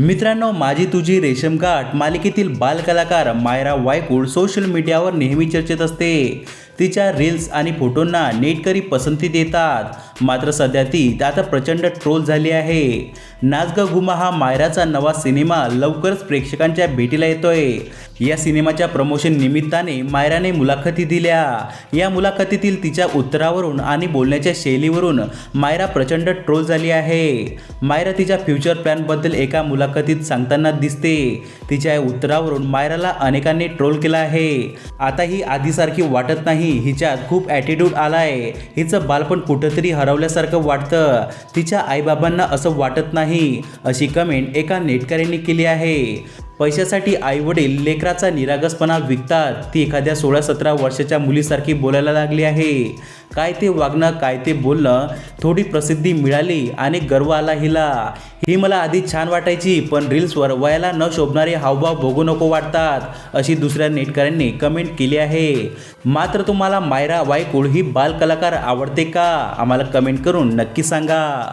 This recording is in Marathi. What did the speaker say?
मित्रांनो माझी तुझी रेशमगाठ मालिकेतील बालकलाकार मायरा वायकूळ सोशल मीडियावर नेहमी चर्चेत असते. तिच्या रील्स आणि फोटोंना नेटकरी पसंती देतात. मात्र सध्या ती आता प्रचंड ट्रोल झाली आहे. नाचग गुमा हा मायराचा नवा सिनेमा लवकरच प्रेक्षकांच्या भेटीला येतोय. या सिनेमाच्या प्रमोशन निमित्ताने मायराने मुलाखती दिल्या. या मुलाखतीतील तिच्या उत्तरावरून आणि बोलण्याच्या शैलीवरून मायरा प्रचंड ट्रोल झाली आहे. मायरा तिच्या फ्युचर प्लॅनबद्दल एका मुलाखतीत सांगताना दिसते. तिच्या या उत्तरावरून मायराला अनेकांनी ट्रोल केला आहे. आता ही आधीसारखी वाटत नाही हिच्यात खूप ॲटिट्यूड आलाय. हिचं बालपण कुठंतरी हरवल्यासारखं वाटतं. तिच्या आईबाबांना असं वाटत नाही अशी कमेंट एका नेटकऱ्यांनी केली आहे. पैशासाठी आईवडील लेकराचा निरागसपणा विकतात. ती एखाद्या सोळा सतरा वर्षाच्या मुलीसारखी बोलायला लागली आहे. काय ते वागणं काय ते बोलणं थोडी प्रसिद्धी मिळाली आणि गर्व आला हिला. ही मला आधी छान वाटायची पण रील्सवर वयाला न शोभणारे हावभाव बघू नको वाटतात अशी दुसऱ्या नेटकऱ्यांनी कमेंट केली आहे. मात्र तुम्हाला मायरा वायकुळ ही बालकलाकार आवडते का? आम्हाला कमेंट करून नक्की सांगा.